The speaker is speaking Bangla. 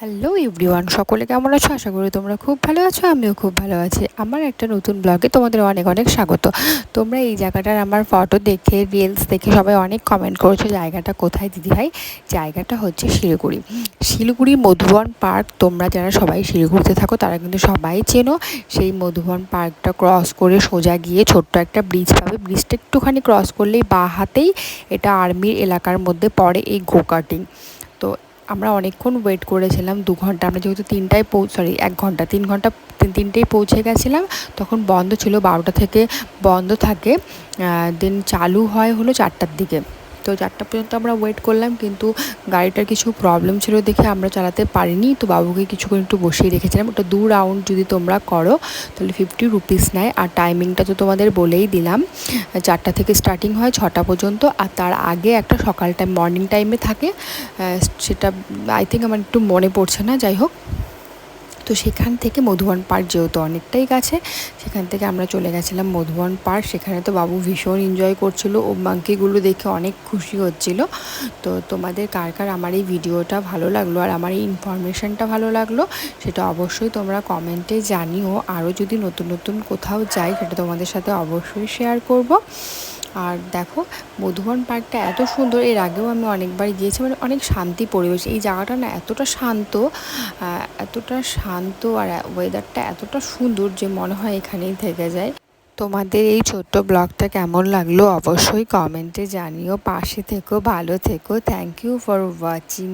হ্যালো এভরিওয়ান সকলে কেমন আছো? আশা করি তোমরা খুব ভালো আছো, আমিও খুব ভালো আছি। আমার একটা নতুন ব্লগে তোমাদের অনেক অনেক স্বাগত। তোমরা এই জায়গাটার আমার ফটো দেখে রিলস দেখে সবাই অনেক কমেন্ট করেছ, জায়গাটা কোথায় দিদি ভাই? জায়গাটা হচ্ছে শিলিগুড়ি। শিলিগুড়ি মধুবন পার্ক, তোমরা যারা সবাই শিলিগুড়িতে থাকো, তারা কিন্তু সবাই চেনো। সেই মধুবন পার্কটা ক্রস করে সোজা গিয়ে ছোট্ট একটা ব্রিজ পাবে। ব্রিজটা একটুখানি ক্রস করলেই বা হাতেই এটা আর্মির এলাকার মধ্যে পড়ে এই গোকার্টিং তো আমরা অনেকক্ষণ ওয়েট করেছিলাম, দু ঘণ্টা। আমরা যেহেতু তিনটায় পৌ সরি এক ঘণ্টা, তিন ঘণ্টা, তিন, তিনটেই পৌঁছে গেছিলাম। তখন বন্ধ ছিল বারোটা থেকে, বন্ধ থাকে দেন চালু হয় হলো চারটার দিকে। তো চারটা পর্যন্ত আমরা ওয়েট করলাম, কিন্তু গাড়িটার কিছু প্রবলেম ছিল দেখে আমরা চালাতে পারিনি। তো বাবুকে কিছুক্ষণ একটু বসিয়ে রেখেছিলাম। ওটা দু রাউন্ড যদি তোমরা করো, তাহলে ফিফটি রুপিস নেয়। আর টাইমিংটা তো তোমাদের বলেই দিলাম। চারটা থেকে স্টার্টিং হয় ছটা পর্যন্ত। আর তার আগে একটা সকাল টাইম মর্নিং টাইমে থাকে। সেটা আই থিঙ্ক আমার একটু মনে পড়ছে না, যাই হোক। তো সেখান থেকে মধুবন পার্ক যেহেতু অনেকটাই কাছে, সেখান থেকে আমরা চলে গেছিলাম মধুবন পার্ক। সেখানে তো বাবু ভীষণ এনজয় করছিল, ও মাঙ্কিগুলো দেখে অনেক খুশি হচ্ছিল। তো তোমাদের কার কার আমার এই ভিডিওটা ভালো লাগল আর আমার এই ইনফরমেশানটা ভালো লাগল, সেটা অবশ্যই তোমরা কমেন্টে জানিও। আরও যদি নতুন নতুন কোথাও যাই, সেটা তোমাদের সাথে অবশ্যই শেয়ার করব। আর দেখো, মধুবন পার্কটা এত সুন্দর, এর আগেও আমি অনেকবার গিয়েছি মানে অনেক শান্তি পরিবেশ। এই জায়গাটা না এতটা শান্ত এতটা শান্ত আর ওয়েদারটা এতটা সুন্দর যে মনে হয় এখানেই থেকে যায়। তোমাদের এই ছোট্ট ব্লগটা কেমন লাগল অবশ্যই কমেন্টে জানিও। পাশে থেকো, ভালো থেকো। Thank you for watching